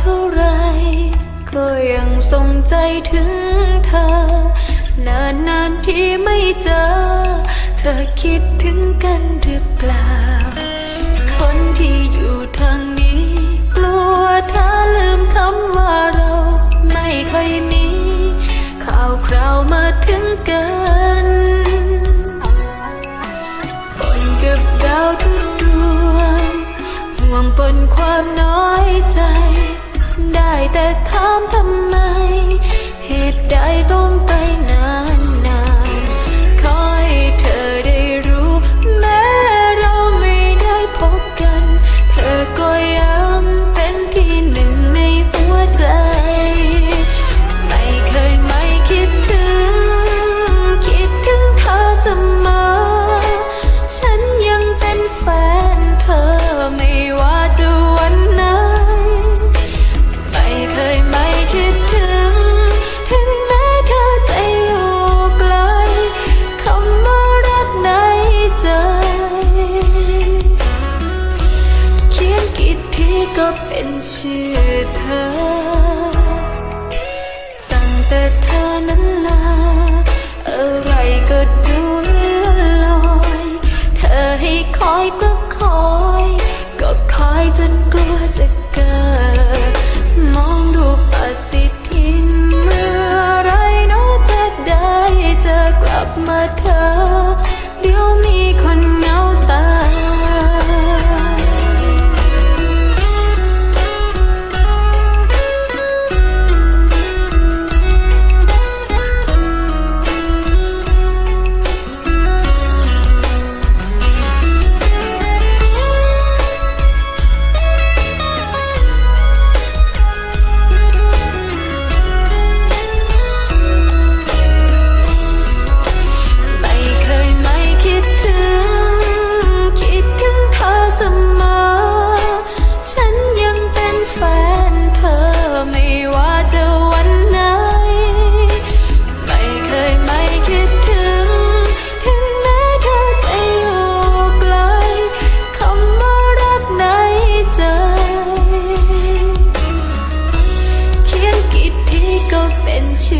เท่าไร ก็ยังทรงใจถึงเธอ นานนานที่ไม่เจอ เธอคิดถึงกันหรือเปล่า คนที่อยู่ทางนี้ กลัวเธอลืมคำว่าเรา ไม่ค่อยมี ข่าวคราวมาถึงเกิน 起